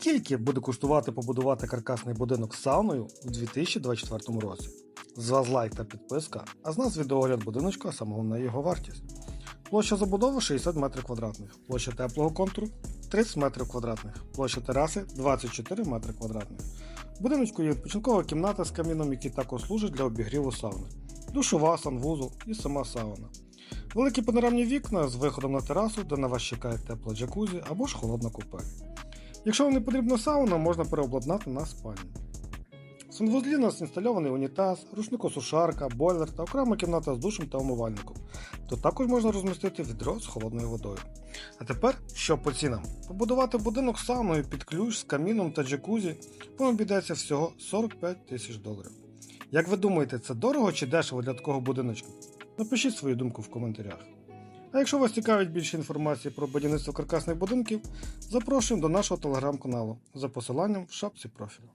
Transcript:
Скільки буде коштувати побудувати каркасний будинок з сауною у 2024 році? З вас лайк та підписка, а з нас відеогляд будиночка, а саме головне його вартість. Площа забудови 60 метрів квадратних, площа теплого контуру 30 метрів квадратних, площа тераси 24 метри квадратних. В будиночку є відпочинкова кімната з каміном, який також служить для обігріву сауни, душова, санвузол і сама сауна. Великі панорамні вікна з виходом на терасу, де на вас чекає тепла джакузі або ж холодна купель. Якщо вам не потрібна сауна, можна переобладнати на спальню. В санвузлі у нас інстальований унітаз, рушникосушарка, бойлер та окрема кімната з душем та умивальником. Тут також можна розмістити відро з холодною водою. А тепер що по цінам? Побудувати будинок сауною під ключ з каміном та джакузі вам обійдеться всього 45 тисяч доларів. Як ви думаєте, це дорого чи дешево для такого будиночка? Напишіть свою думку в коментарях. А якщо вас цікавить більше інформації про будівництво каркасних будинків, запрошуємо до нашого телеграм-каналу за посиланням в шапці профілю.